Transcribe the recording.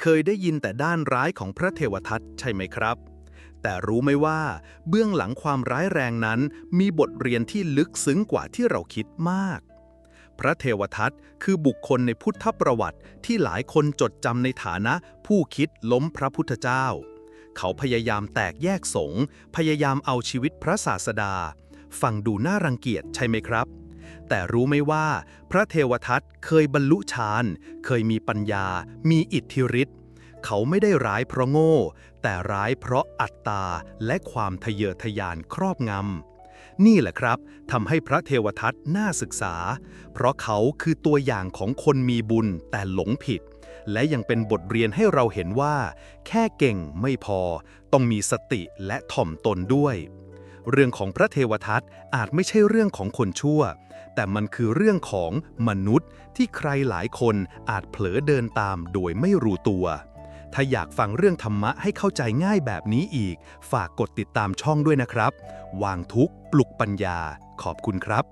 เคยได้ยินแต่ด้านร้ายของพระเทวทัตใช่ไหมครับ แต่รู้ไหมว่า เบื้องหลังความร้ายแรงนั้นมีบทเรียนที่ลึกซึ้งกว่าที่เราคิดมาก พระเทวทัตคือบุคคลในพุทธประวัติที่หลายคนจดจำในฐานะผู้คิดล้มพระพุทธเจ้า เขาพยายามแตกแยกสงฆ์พยายามเอาชีวิตพระศาสดา ฟังดูน่ารังเกียจใช่ไหมครับ แต่รู้ไหมว่าพระเทวทัตเคยบรรลุฌาน เคยมีปัญญา มีอิทธิฤทธิ์ เขาไม่ได้ร้ายเพราะโง่ แต่ร้ายเพราะอัตตาและความทะเยอทะยานครอบงำ นี่แหละครับทำให้พระเทวทัตน่าศึกษา เพราะเขาคือตัวอย่างของคนมีบุญแต่หลงผิด และยังเป็นบทเรียนให้เราเห็นว่า แค่เก่งไม่พอ ต้องมีสติและถ่อมตนด้วย เรื่องของพระเทวทัตอาจไม่ใช่เรื่องของคนชั่ว แต่มันคือเรื่องของมนุษย์ที่ใครหลายคนอาจเผลอเดินตามโดยไม่รู้ตัว ถ้าอยากฟังเรื่องธรรมะให้เข้าใจง่ายแบบนี้อีก ฝากกดติดตามช่องด้วยนะครับ วางทุกข์ปลุกปัญญา ขอบคุณครับ